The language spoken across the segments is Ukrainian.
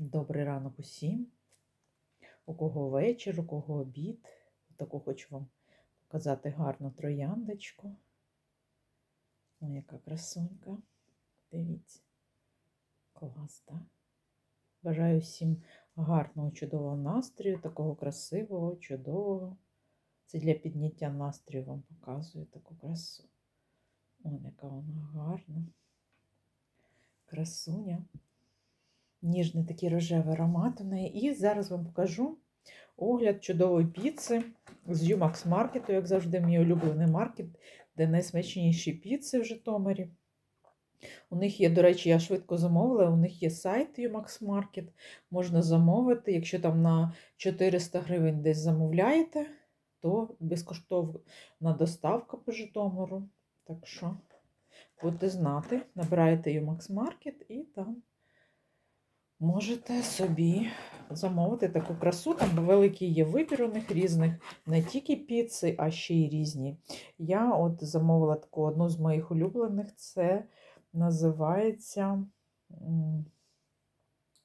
Добрий ранок усім. У кого вечір, у кого обід. Таку хочу вам показати гарну трояндочку. Ой, яка красунька. Дивіться. Клас, так? Бажаю всім гарного, чудового настрою, такого красивого, чудового. Це для підняття настрою вам показую таку красу. Ой, яка вона гарна. Красуня ніжний такий рожевий аромат у неї. І зараз вам покажу огляд чудової піци з Юмакс Маркету, як завжди, мій улюблений маркет, де найсмачніші піци в Житомирі. У них є, до речі, я швидко замовила, у них є сайт Юмакс Маркет, можна замовити. Якщо там на 400 гривень десь замовляєте, то безкоштовна доставка по Житомиру. Так що будете знати, набираєте Юмакс Маркет і там можете собі замовити таку красу. Там великий є вибір у них різних, не тільки піци, а ще й різні. Я от замовила таку одну з моїх улюблених. Це називається.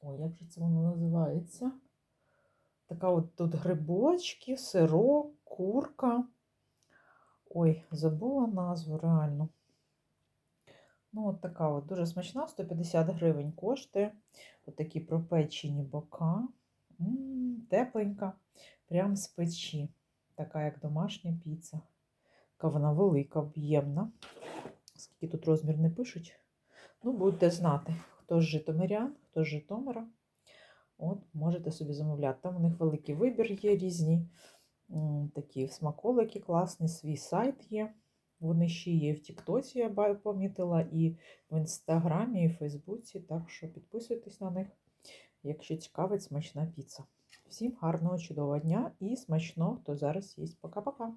Ой, як же це воно називається? Така от тут грибочки, сирок, курка. Ой, забула назву реально. Ну, от така от дуже смачна, 150 гривень коштує. От такі пропечені бока. М, Тепленька, прям з печі. Така, як домашня піца. Така вона велика, об'ємна. Скільки тут розмір не пишуть. Ну, будете знати, хто з Житомирян, хто з Житомира. От, можете собі замовляти. Там у них великий вибір є різні. м, Такі смаколики класні, свій сайт є. Вони ще є в Тіктоці, я помітила, і в Інстаграмі, і в Фейсбуці. Так що підписуйтесь на них, якщо цікавить смачна піца. Всім гарного, чудового дня і смачного, хто зараз їсть. Пока-пока.